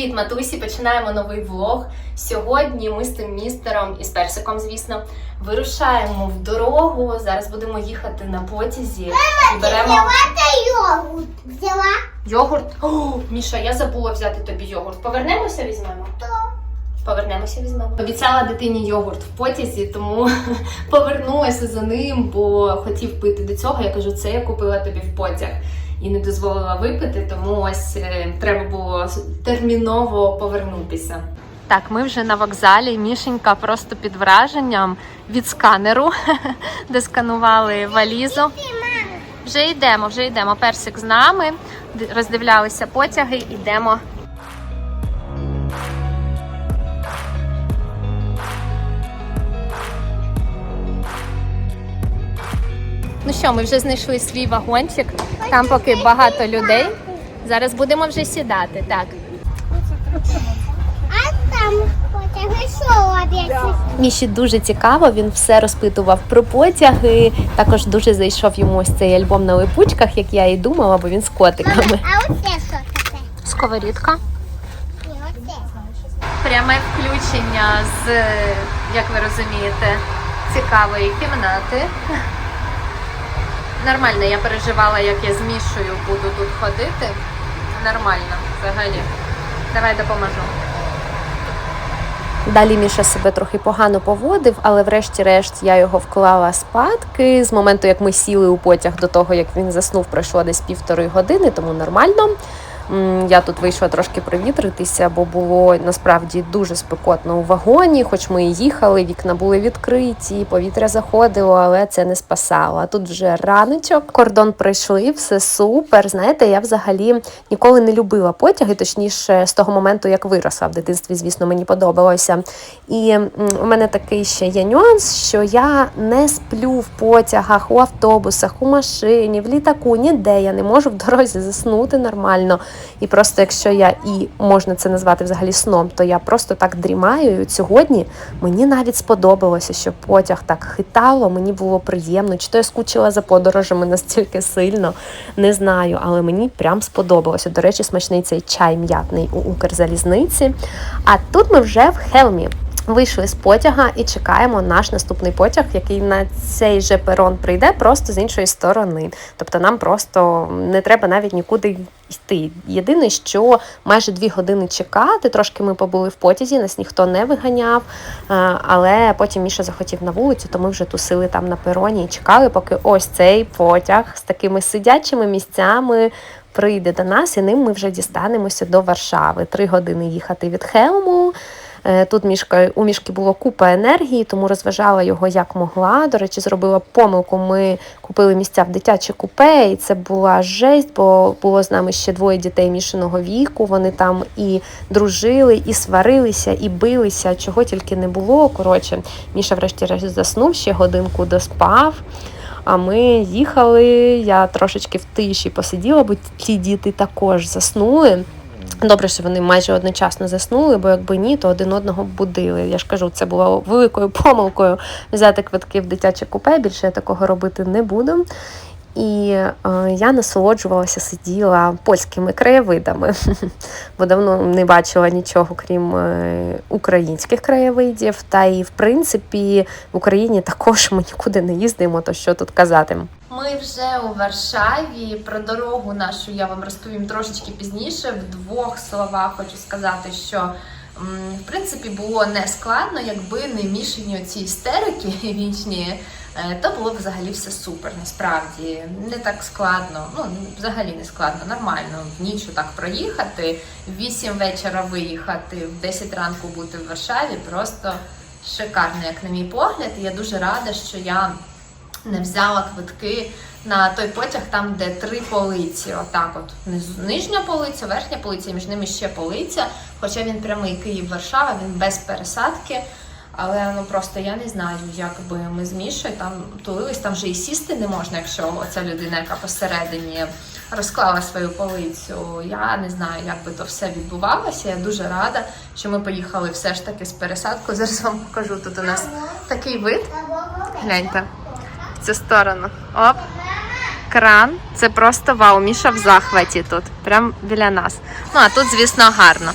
Привіт, матусі! Починаємо новий влог. Сьогодні ми з тим містером і з персиком, звісно, вирушаємо в дорогу. Зараз будемо їхати на потязі і беремо йогурт взяла? йогурт. О, Міша, я забула взяти тобі йогурт. Повернемося, візьмемо. Повернемося, візьмемо. Обіцяла дитині йогурт в потязі, тому повернулася за ним, бо хотів пити до цього. Я кажу, це я купила тобі в потяг і не дозволила випити, тому ось е, треба було терміново повернутися. Так, ми вже на вокзалі. Мішенька просто під враженням від сканеру, де сканували валізу. Вже йдемо, вже йдемо. Персик з нами. Роздивлялися потяги, йдемо. Ну що, ми вже знайшли свій вагончик. Там поки багато людей. Зараз будемо вже сідати. Так. А там потяги що об'яснити? Міші дуже цікаво, він все розпитував про потяги. Також дуже зайшов йому ось цей альбом на липучках, як я і думала, бо він з котиками. А оце що таке? Сковорідка. Пряме включення з, як ви розумієте, цікавої кімнати. Нормально, я переживала, як я з Мішою буду тут ходити. Нормально, взагалі. Давай допоможу. Далі Міша себе трохи погано поводив, але врешті-решт я його вклала спадки. З моменту, як ми сіли у потяг до того, як він заснув, пройшло десь півтори години, тому нормально. Я тут вийшла трошки провітритися, бо було насправді дуже спекотно у вагоні, хоч ми і їхали, вікна були відкриті, повітря заходило, але це не спасало. Тут вже раночок, кордон пройшли, все супер. Знаєте, я взагалі ніколи не любила потяги, точніше, з того моменту, як виросла в дитинстві, звісно, мені подобалося. І у мене такий ще є нюанс, що я не сплю в потягах, у автобусах, у машині, в літаку, ніде я не можу в дорозі заснути нормально. І просто якщо я і можна це назвати взагалі сном, то я просто так дрімаю. І сьогодні мені навіть сподобалося, що потяг так хитало, мені було приємно. Чи то я скучила за подорожами настільки сильно, не знаю, але мені прям сподобалося. До речі, смачний цей чай м'ятний у Укрзалізниці. А тут ми вже в Хелмі. Вийшли з потяга і чекаємо наш наступний потяг, який на цей же перон прийде просто з іншої сторони. Тобто нам просто не треба навіть нікуди йти. Єдине, що майже дві години чекати. Трошки ми побули в потязі, нас ніхто не виганяв. е, Але потім Міша захотів на вулицю, то ми вже тусили там на пероні і чекали, поки ось цей потяг з такими сидячими місцями прийде до нас, і ним ми вже дістанемося до Варшави. Три години їхати від Хелму. Е, Тут мішка, у мішки було купа енергії, тому розважала його як могла. До речі, зробила помилку. Ми купили місця в дитяче купе, і це була жесть, бо було з нами ще двоє дітей мішаного віку. Вони там і дружили, і сварилися, і билися, чого тільки не було. Коротше, Міша врешті-решт заснув, ще годинку доспав. А ми їхали, я трошечки в тиші посиділа, бо ті діти також заснули. Добре, що вони майже одночасно заснули, бо якби ні, то один одного будили. Я ж кажу, це було великою помилкою взяти квитки в дитяче купе. Більше я такого робити не буду. І е, я насолоджувалася, сиділа польськими краєвидами, бо давно не бачила нічого, крім е, українських краєвидів. Та і в принципі в Україні також ми нікуди не їздимо, то що тут казати. Ми вже у Варшаві. Про дорогу нашу я вам розповім трошечки пізніше. В двох словах хочу сказати, що в принципі було не складно, якби не мішані оці істерики вічні. Е, То було б взагалі все супер, насправді не так складно. Ну взагалі не складно, нормально в ніч так проїхати, в 8 вечора виїхати, в 10 ранку бути в Варшаві. Просто шикарно, як на мій погляд. Я дуже рада, що я не взяла квитки на той потяг, там, де три полиці. Отак, от нижня полиця, верхня полиця, і між ними ще полиця. Хоча він прямий Київ-Варшава, він без пересадки. Але ну просто я не знаю, як би ми з Мішою там тулились, там вже і сісти не можна, якщо оця людина, яка посередині розклала свою полицю. Я не знаю, як би то все відбувалося. Я дуже рада, що ми поїхали все ж таки з пересадкою. Зараз вам покажу тут у нас такий вид. Гляньте цю сторону. Оп. Кран. Це просто вау. Міша в захваті тут. Прям біля нас. Ну а тут, звісно, гарно.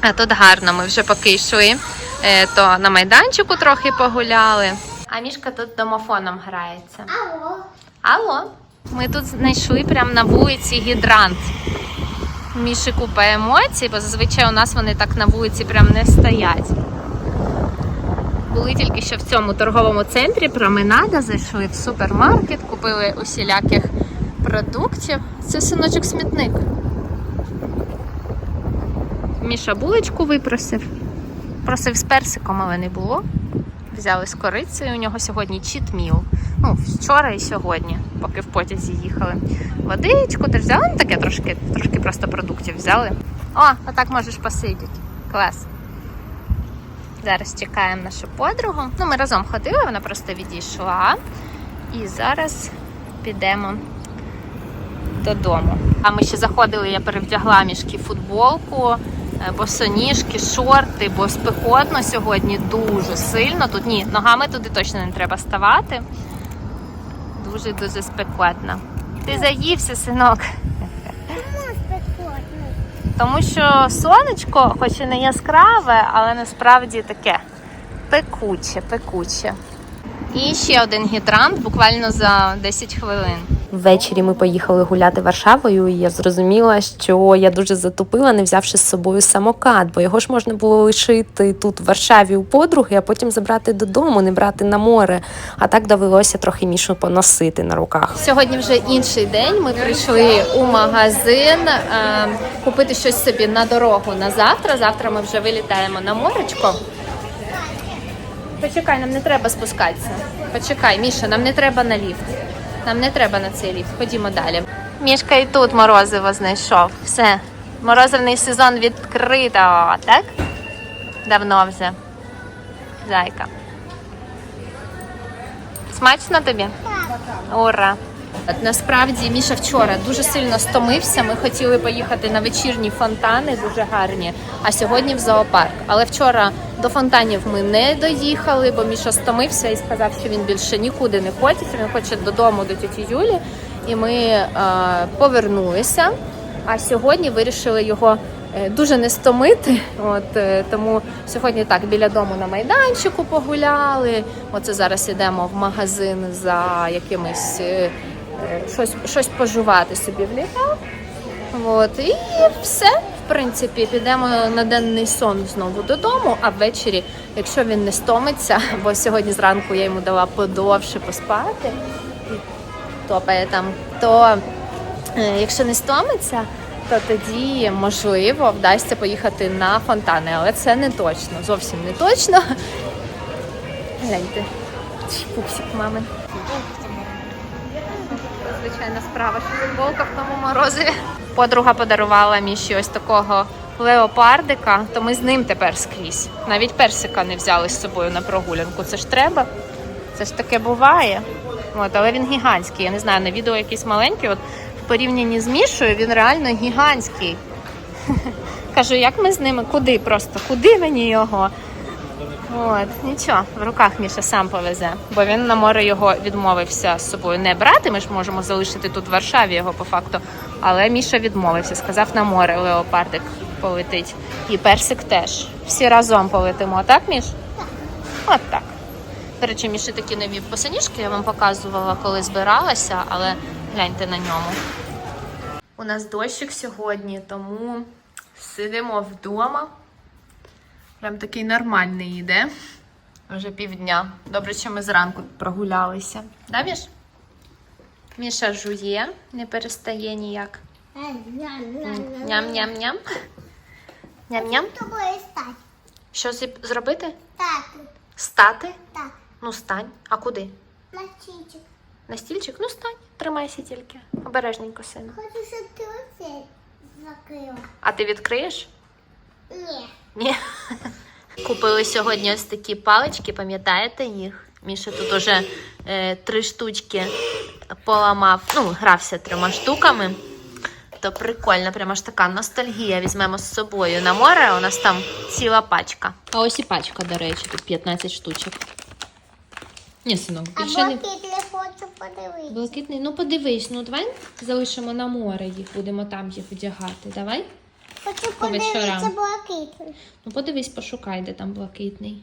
А тут гарно, ми вже поки йшли, е, то на майданчику трохи погуляли. А мішка тут домофоном грається. Алло. Алло, ми тут знайшли прямо на вулиці гідрант. Міші купа емоцій, бо зазвичай у нас вони так на вулиці прям не стоять. Були тільки що в цьому торговому центрі променада, зайшли в супермаркет, купили усіляких продуктів. Це синочок смітник. Міша булочку випросив. Просив з персиком, але не було. Взяли з корицею. У нього сьогодні чітміл. Ну, вчора і сьогодні, поки в потязі їхали. Водичку теж взяли, ну таке трошки, трошки просто продуктів взяли. О, отак можеш посидіти. Клас. Зараз чекаємо нашу подругу. Ну, ми разом ходили, вона просто відійшла. І зараз підемо додому. А ми ще заходили, я перевдягла мішки футболку, е, босоніжки, шорти, бо спекотно сьогодні дуже сильно. Тут ні, ногами туди точно не треба ставати. Дуже дуже спекотно. Ти заївся, синок. Тому що сонечко, хоч і не яскраве, але насправді таке пекуче, пекуче. І ще один гідрант буквально за 10 хвилин. Ввечері ми поїхали гуляти Варшавою, і я зрозуміла, що я дуже затупила, не взявши з собою самокат, бо його ж можна було лишити тут в Варшаві у подруги, а потім забрати додому, не брати на море. А так довелося трохи мішу поносити на руках. Сьогодні вже інший день. Ми прийшли у магазин е, купити щось собі на дорогу на завтра. Завтра ми вже вилітаємо на моречко. Почекай, нам не треба спускатися. Почекай, Міша, нам не треба на ліфт. Нам не треба на цей ліфт. Ходімо далі. Мішка і тут морозиво знайшов. Все. Морозивний сезон відкрито, так? Давно вже. Зайка. Смачно тобі? Ура! Насправді Міша вчора дуже сильно стомився. Ми хотіли поїхати на вечірні фонтани, дуже гарні. А сьогодні в зоопарк. Але вчора до фонтанів ми не доїхали, бо Міша стомився і сказав, що він більше нікуди не хоче. Він хоче додому до тіті Юлі. І ми е, повернулися. А сьогодні вирішили його е, дуже не стомити. От е, тому сьогодні так біля дому на майданчику погуляли. Оце зараз йдемо в магазин за якимись е, е, щось, щось пожувати собі в літа. От і все. Принципі, підемо на денний сон знову додому, а ввечері, якщо він не стомиться, бо сьогодні зранку я йому дала подовше поспати топає там, то е, якщо не стомиться, то тоді можливо вдасться поїхати на фонтани, але це не точно, зовсім не точно. Гляньте, пупсик мами. Звичайна справа, що футболка в тому морозиві. Подруга подарувала Міші ось такого леопардика, то ми з ним тепер скрізь. Навіть персика не взяли з собою на прогулянку. Це ж треба. Це ж таке буває. От, але він гігантський. Я не знаю, на відео якийсь маленький. От в порівнянні з Мішою він реально гігантський. Кажу, як ми з ними? Куди просто? Куди мені його? От, нічого, в руках Міша сам повезе, бо він на море його відмовився з собою не брати. Ми ж можемо залишити тут в Варшаві його по факту. Але Міша відмовився, сказав на море леопардик полетить. І персик теж. Всі разом полетимо, так, Міш? От так. До речі, Міші такі нові босоніжки, я вам показувала, коли збиралася, але гляньте на ньому. У нас дощик сьогодні, тому сидимо вдома. Прям такий нормальний йде. Вже півдня. Добре, що ми зранку прогулялися. Да, Міш? Міша жує, не перестає ніяк. Ням-ням-ням. Ням-ням. Що зробити? Стати? так. Ну, стань. А куди? На чичик. На стільчик? Ну, стань. Тримайся тільки. Обережненько, сину. Хочу, щоб ти оце закрила. А ти відкриєш? Ні. Ні. Купили сьогодні ось такі палички, пам'ятаєте їх? Міша тут уже е, три штучки поламав, ну, грався трьома штуками. То прикольно, прямо ж така ностальгія. Візьмемо з собою на море. У нас там ціла пачка. А ось і пачка, до речі, тут 15 штучок. Ні, синок, А більше не. хочу подивитися. Блакитний, ну подивись, ну давай залишимо на море їх, будемо там їх одягати. Давай. Хочу По вечорам. подивитися блакитний. Ну подивись, пошукай, де там блакитний.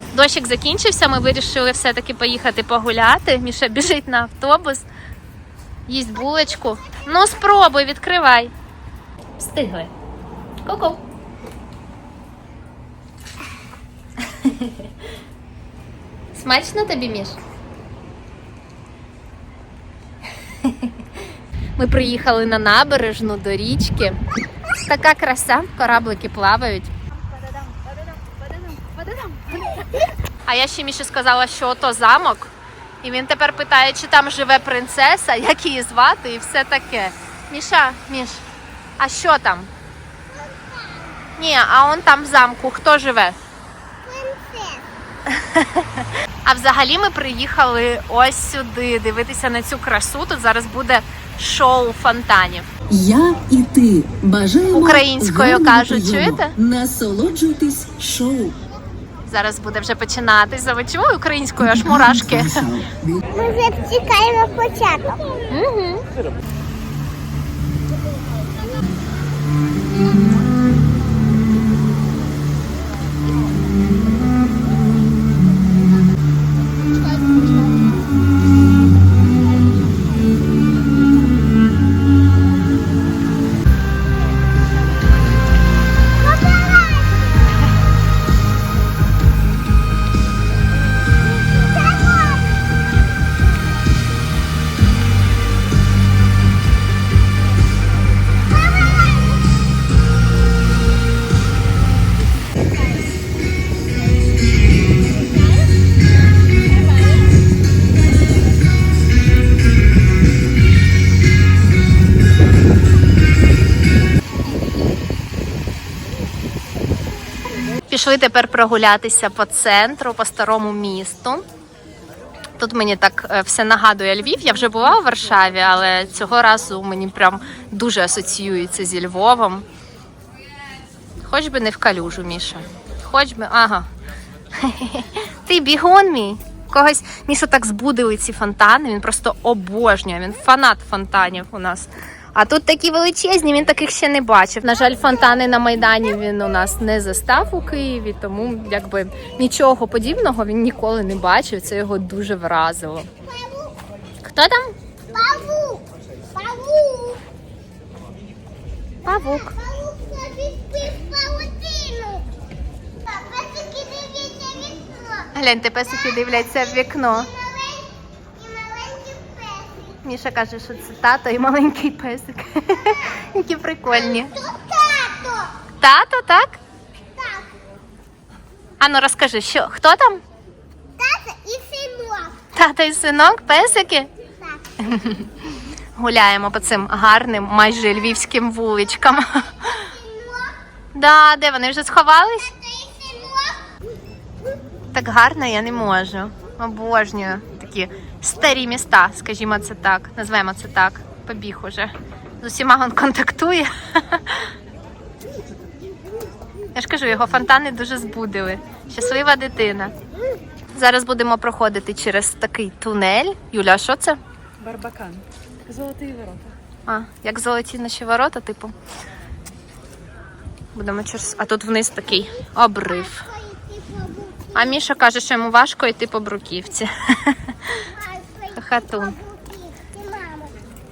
Дощик закінчився, ми вирішили все-таки поїхати погуляти. Міша біжить на автобус, їсть булочку. Ну, спробуй, відкривай. Встигли. Ку-ку. Смачно тобі, Міш? Ми приїхали на набережну до річки. Така краса, кораблики плавають. А я ще Міші сказала, що ото замок. І він тепер питає, чи там живе принцеса, як її звати, і все таке. Міша, Міш, а що там? Ні, а он там в замку хто живе? А взагалі ми приїхали ось сюди дивитися на цю красу. Тут зараз буде шоу фонтанів. Я і ти бажаємо Українською кажуть, чуєте? Насолоджуйтесь шоу. Зараз буде вже починатися. Ви чули українською аж мурашки? Ми вже чекаємо початок. Угу. Пішли тепер прогулятися по центру, по старому місту. Тут мені так е, все нагадує Львів. Я вже була у Варшаві, але цього разу мені прям дуже асоціюється зі Львовом. Хоч би не в калюжу, Міша. Хоч би, ага. Ти бігун мій. Когось Мішу так збудили ці фонтани. Він просто обожнює. Він фанат фонтанів у нас. А тут такі величезні, він таких ще не бачив. На жаль, фонтани на Майдані він у нас не застав у Києві, тому якби нічого подібного він ніколи не бачив. Це його дуже вразило. Хто там? Павук! Павук! Павук. Гляньте, песики дивляться в вікно. Міша каже, що це тато і маленький песик. Які прикольні. Тато. Тато, так? Так, Ану, розкажи, що хто там? тато і синок. Тато і синок, песики. Так. Гуляємо по цим гарним, майже львівським вуличкам. Да, де вони вже сховались? Так гарно я не можу. Обожнюю такі старі міста, скажімо це так. Назвемо це так. Побіг уже. З усіма він контактує. Я ж кажу, його фонтани дуже збудили. Щаслива дитина. Зараз будемо проходити через такий тунель. Юля, а що це? Барбакан. Золотий ворота. А, як золоті наші ворота, типу. Будемо через. А тут вниз такий обрив. А Міша каже, що йому важко йти по бруківці. Хатун.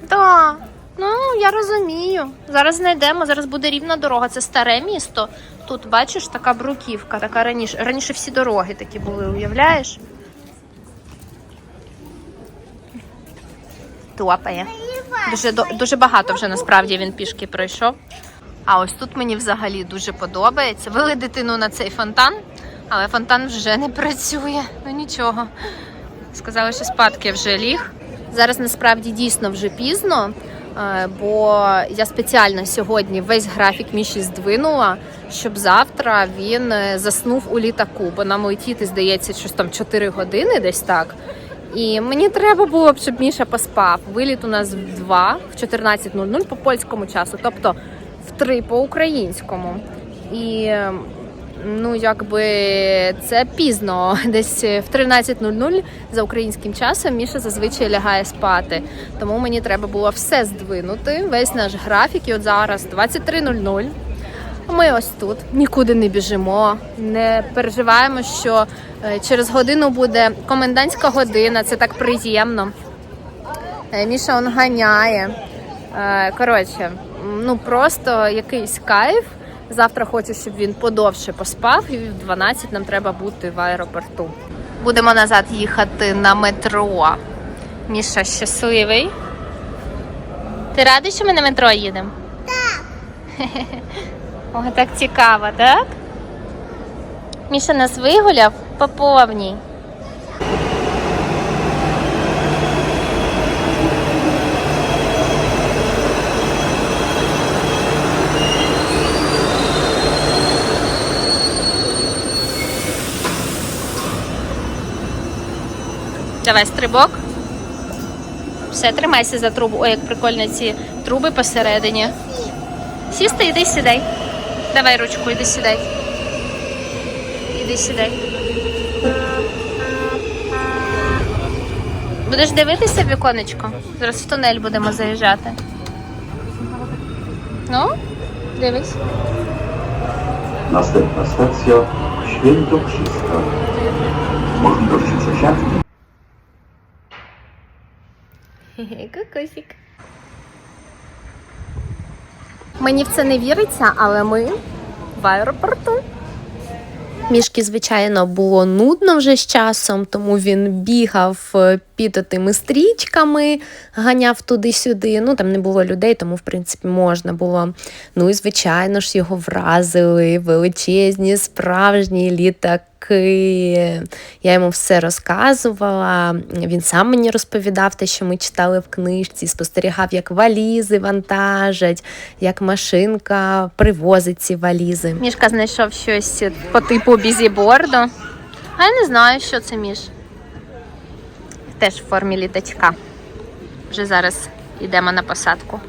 Так, ну я розумію. Зараз знайдемо, зараз буде рівна дорога. Це старе місто. Тут, бачиш, така бруківка, така раніше. Раніше всі дороги такі були, уявляєш? Топає. Дуже, дуже багато вже насправді він пішки пройшов. А ось тут мені взагалі дуже подобається. Вели дитину на цей фонтан, але фонтан вже не працює. Ну нічого. Сказали, що спадки вже ліг. Зараз насправді дійсно вже пізно, е, бо я спеціально сьогодні весь графік Міші здвинула, щоб завтра він е, заснув у літаку, бо нам летіти, здається, щось там 4 години десь так. І мені треба було б, щоб Міша поспав. Виліт у нас в 2, в 14.00 по польському часу, тобто в 3 по українському. І е, ну, якби це пізно, десь в 13.00 за українським часом Міша зазвичай лягає спати. Тому мені треба було все здвинути, весь наш графік. І от зараз 23.00. Ми ось тут, нікуди не біжимо, не переживаємо, що е, через годину буде комендантська година, це так приємно. Е, Міша он ганяє. Е, Коротше, ну просто якийсь кайф. Завтра хочу, щоб він подовше поспав, і в 12 нам треба бути в аеропорту. Будемо назад їхати на метро. Міша щасливий. Ти радий, що ми на метро їдемо? Так. О, так цікаво, так? Міша нас вигуляв по повній. Давай стрибок. Все, тримайся за трубу. Ой, як прикольно ці труби посередині. Сісти, іди сідай. Давай ручку, іди сідай. Іди сідай. Будеш дивитися в віконечко? Зараз в тунель будемо заїжджати. Ну, дивись. Następna stacja Świętokrzyska. Możliwości przesiadki Кокосик. Мені в це не віриться, але ми в аеропорту. Мішки, звичайно, було нудно вже з часом, тому він бігав е, під тими стрічками, ганяв туди-сюди. Ну там не було людей, тому в принципі можна було. Ну і звичайно ж його вразили величезні справжні літаки. Я йому все розказувала. Він сам мені розповідав те, що ми читали в книжці, спостерігав, як валізи вантажать, як машинка привозить ці валізи. Мішка знайшов щось по типу бізіборду. А я не знаю, що це між. Теж в формі літачка. Вже зараз йдемо на посадку.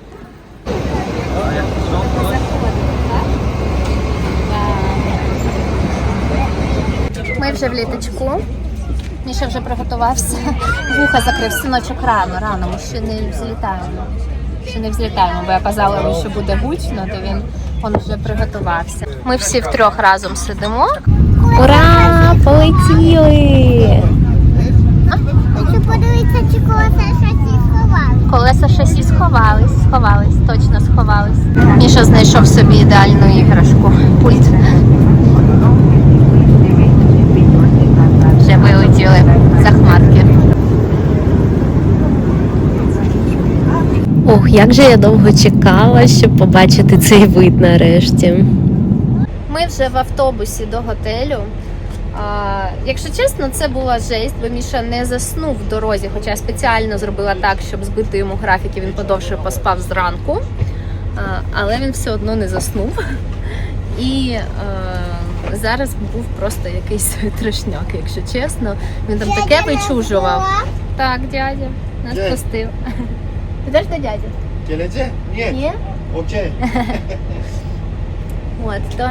Ми вже в літачку. Міша вже приготувався. Вуха закрив синочок рано, рано, ми ще не взлітаємо. Ще не взлітаємо, бо я казала йому, що буде гучно, то він он вже приготувався. Ми всі втрьох разом сидимо. Ура! Полетіли! Подивитися, чи колеса шасі сховали. Колеса шасі сховались, сховались, точно сховались. Міша знайшов собі ідеальну іграшку. Пульт. Вже вилетіли за хмарки. Ох, як же я довго чекала, щоб побачити цей вид нарешті. Ми вже в автобусі до готелю. А, якщо чесно, це була жесть, бо Міша не заснув в дорозі, хоча я спеціально зробила так, щоб збити йому графік і він подовше поспав зранку. А, але він все одно не заснув. І е, зараз був просто якийсь трешняк, якщо чесно. Він там таке вичужував. Так, дядя, нас пустив. Підеш до дяді? Gelecek? Niye? Ні? Okey. От, то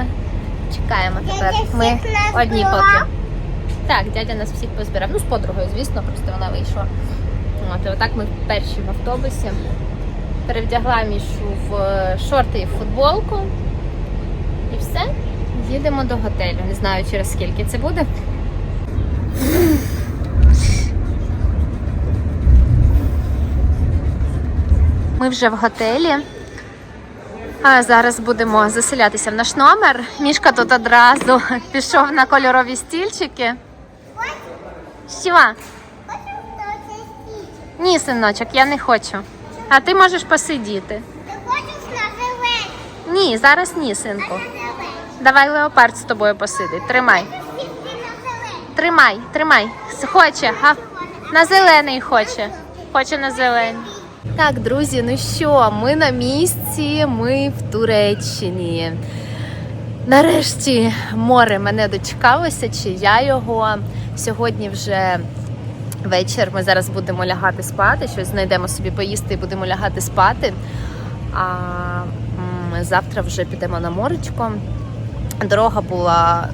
чекаємо тепер. Ми одні поки. Так, дядя нас всіх позбирав. Ну, з подругою, звісно, просто вона вийшла. От, і отак ми перші в автобусі. Перевдягла Мішу в е, шорти і в футболку. І все. Їдемо до готелю. Не знаю, через скільки це буде. Ми вже в готелі. А зараз будемо заселятися в наш номер. Мішка тут одразу пішов на кольорові стільчики. Що? Ні, синочок, я не хочу. А ти можеш посидіти. Ні, зараз ні, синку. Давай леопард з тобою посидить. Тримай. Тримай, тримай. Хоче, а на зелений хоче. Хоче на зелений. Так, друзі, ну що, ми на місці, ми в Туреччині. Нарешті море мене дочекалося, чи я його. Сьогодні вже вечір. Ми зараз будемо лягати спати, щось знайдемо собі поїсти і будемо лягати спати. А завтра вже підемо на моречко. Дорога була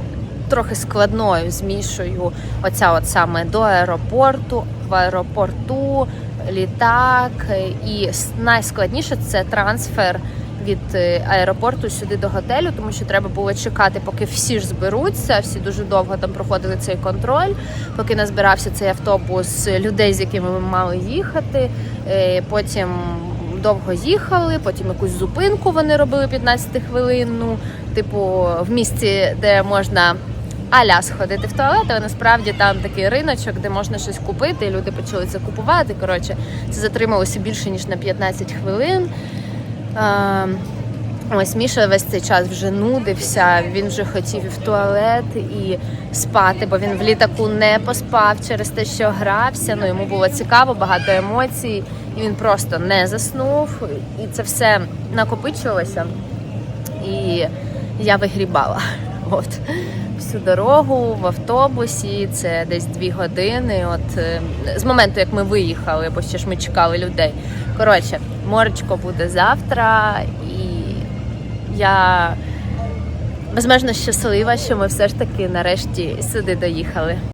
трохи складною з Мішою. Оця от саме до аеропорту, в аеропорту, літак. І найскладніше це трансфер від е, аеропорту сюди до готелю, тому що треба було чекати, поки всі ж зберуться. Всі дуже довго там проходили цей контроль, поки назбирався цей автобус людей, з якими ми мали їхати. Е, Потім довго їхали, потім якусь зупинку вони робили 15 хвилинну, типу в місці, де можна. Аля сходити в туалет, але насправді там такий риночок, де можна щось купити, і люди почали це купувати. Коротше, це затрималося більше ніж на 15 хвилин. Ось Міша весь цей час вже нудився, він вже хотів і в туалет і спати, бо він в літаку не поспав через те, що грався. Ну йому було цікаво, багато емоцій, і він просто не заснув. І це все накопичилося. І я вигрібала. От всю дорогу в автобусі, це десь дві години. От е, з моменту, як ми виїхали, бо ще ж ми чекали людей. Коротше, моречко буде завтра, і я безмежно щаслива, що ми все ж таки нарешті сюди доїхали.